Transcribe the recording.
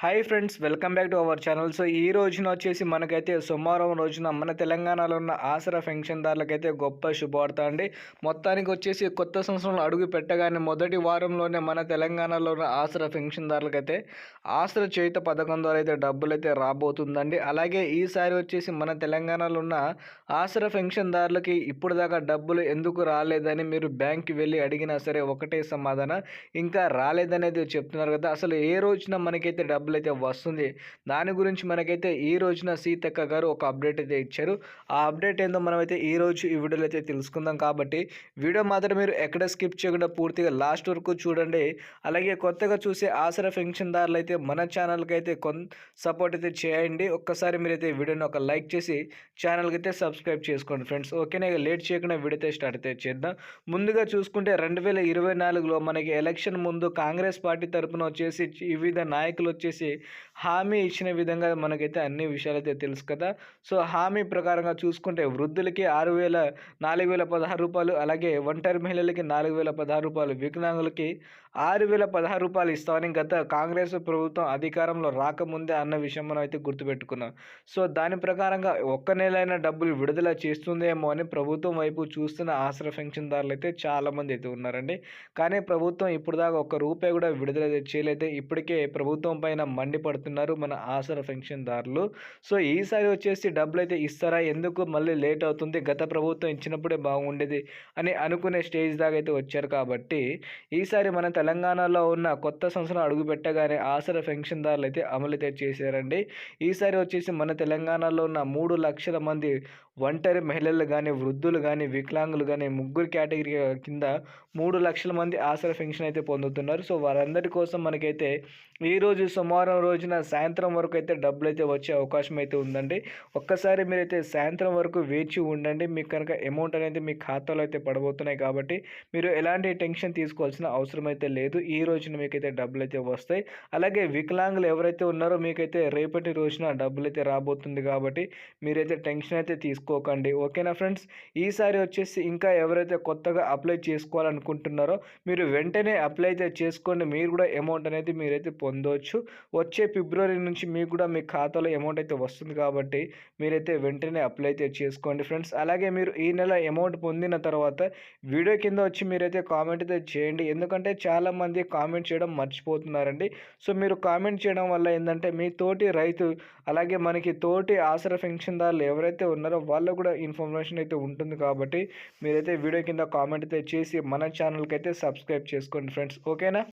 Hi friends welcome back to our channel. So ఈ రోజున వచ్చేసి మనకైతే సోమవారం రోజున మన తెలంగాణలో ఉన్న ఆసరా పెన్షన్దారులకైతే గొప్ప శుభవార్త అండి. మొత్తానికి వచ్చేసి కొత్త సంవత్సరంలో అడుగు పెట్టగానే మొదటి వారంలోనే మన తెలంగాణలో ఉన్న ఆసరా పెన్షన్దారులకైతే ఆసరా చేయుత పథకం ద్వారా అయితే డబ్బులు అయితే రాబోతుందండి. అలాగే ఈసారి వచ్చేసి మన తెలంగాణలో ఉన్న ఆసరా పెన్షన్దారులకి ఇప్పుడు దాకా డబ్బులు ఎందుకు రాలేదని మీరు బ్యాంక్కి వెళ్ళి అడిగినా సరే ఒకటే సమాధానం ఇంకా రాలేదనేది చెప్తున్నారు కదా. అసలు ఏ రోజున మనకైతే డబ్బు డబ్బులు అయితే వస్తుంది. దాని గురించి మనకైతే ఈ రోజున సీతక్క గారు ఒక అప్డేట్ అయితే ఇచ్చారు. ఆ అప్డేట్ ఏందో మనమైతే ఈ రోజు ఈ వీడియోలో అయితే తెలుసుకుందాం కాబట్టి వీడియో మాత్రం మీరు ఎక్కడ స్కిప్ చేయకుండా పూర్తిగా లాస్ట్ వరకు చూడండి. అలాగే కొత్తగా చూసే ఆసరా పెన్షన్దారులు అయితే మన ఛానల్కి అయితే కొన్ సపోర్ట్ అయితే చేయండి. ఒక్కసారి మీరైతే వీడియోని ఒక లైక్ చేసి ఛానల్కి అయితే సబ్స్క్రైబ్ చేసుకోండి ఫ్రెండ్స్. ఓకేనే లేట్ చేయకుండా వీడియో అయితే స్టార్ట్ అయితే చేద్దాం. ముందుగా చూసుకుంటే రెండు వేల ఇరవై నాలుగులో మనకి ఎలక్షన్ ముందు కాంగ్రెస్ పార్టీ తరపున వచ్చేసి వివిధ నాయకులు వచ్చేసి హామీ ఇచ్చిన విధంగా మనకైతే అన్ని విషయాలు అయితే తెలుసు కదా. సో హామీ ప్రకారంగా చూసుకుంటే వృద్ధులకి ఆరు వేల నాలుగు వేల పదహారు రూపాయలు అలాగే ఒంటరి మహిళలకి నాలుగు వేల పదహారు రూపాయలు వికలాంగులకి ఆరు వేల పదహారు రూపాయలు ఇస్తామని గత కాంగ్రెస్ ప్రభుత్వం అధికారంలో రాకముందే అన్న విషయం మనం అయితే గుర్తుపెట్టుకున్నాం. సో దాని ప్రకారంగా ఒక్క నెలైనా డబ్బులు విడుదల చేస్తుందేమో అని ప్రభుత్వం వైపు చూస్తున్న ఆసర పెన్షన్దారులు అయితే చాలామంది అయితే ఉన్నారండి. కానీ ప్రభుత్వం ఇప్పుడు దాకా ఒక్క రూపాయి కూడా విడుదల చేయలేదు. ఇప్పటికే ప్రభుత్వం పైన మండిపడుతున్నారు మన ఆసర పెన్షన్దారులు. సో ఈసారి వచ్చేసి డబ్బులు అయితే ఇస్తారా? ఎందుకు మళ్ళీ లేట్ అవుతుంది? గత ప్రభుత్వం ఇచ్చినప్పుడే బాగుండేది అని అనుకునే స్టేజ్ దాకా అయితే వచ్చారు కాబట్టి ఈసారి మన తెలంగాణలో ఉన్న కొత్త సంవత్సరం అడుగుపెట్టగానే ఆసరా పెన్షన్దారులు అయితే అమలు చేశారండి. ఈసారి వచ్చేసి మన తెలంగాణలో ఉన్న మూడు లక్షల మంది ఒంటరి మహిళలు కానీ వృద్ధులు కానీ వికలాంగులు కానీ ముగ్గురు కేటగిరీ కింద మూడు లక్షల మంది ఆసరా పెన్షన్ అయితే పొందుతున్నారు. సో వారందరి కోసం మనకైతే ఈరోజు సోమవారం రోజున సాయంత్రం వరకు అయితే డబ్బులు అయితే వచ్చే అవకాశం అయితే ఉందండి. ఒక్కసారి మీరైతే సాయంత్రం వరకు వేచి ఉండండి. మీకు కనుక అమౌంట్ అనేది మీ ఖాతాలో అయితే పడబోతున్నాయి కాబట్టి మీరు ఎలాంటి టెన్షన్ తీసుకోవాల్సిన అవసరం అయితే లేదు. ఈ రోజున మీకైతే డబ్బులు అయితే వస్తాయి. అలాగే వికలాంగులు ఎవరైతే ఉన్నారో మీకైతే రేపటి రోజున డబ్బులు అయితే రాబోతుంది కాబట్టి మీరైతే టెన్షన్ అయితే తీసుకోకండి. ఓకేనా ఫ్రెండ్స్? ఈసారి వచ్చేసి ఇంకా ఎవరైతే కొత్తగా అప్లై చేసుకోవాలనుకుంటున్నారో మీరు వెంటనే అప్లై అయితే చేసుకోండి. మీరు కూడా అమౌంట్ అనేది మీరైతే పొందవచ్చు వచ్చే ఫిబ్రవరి నుంచి మీకు కూడా మీ ఖాతాలో అమౌంట్ అయితే వస్తుంది కాబట్టి మీరైతే వెంటనే అప్లై అయితే చేసుకోండి ఫ్రెండ్స్. అలాగే మీరు ఈ నెల అమౌంట్ పొందిన తర్వాత వీడియో కింద వచ్చి మీరైతే కామెంట్ అయితే చేయండి. ఎందుకంటే చాలా చాలామంది కామెంట్ చేయడం మర్చిపోతున్నారండి. సో మీరు కామెంట్ చేయడం వల్ల ఏంటంటే మీ తోటి రైతు అలాగే మనకి తోటి ఆసరా పెన్షన్దారులు ఎవరైతే ఉన్నారో వాళ్ళకు కూడా ఇన్ఫర్మేషన్ అయితే ఉంటుంది కాబట్టి మీరైతే వీడియో కింద కామెంట్ అయితే చేసి మన ఛానల్కి అయితే సబ్స్క్రైబ్ చేసుకోండి ఫ్రెండ్స్. ఓకేనా?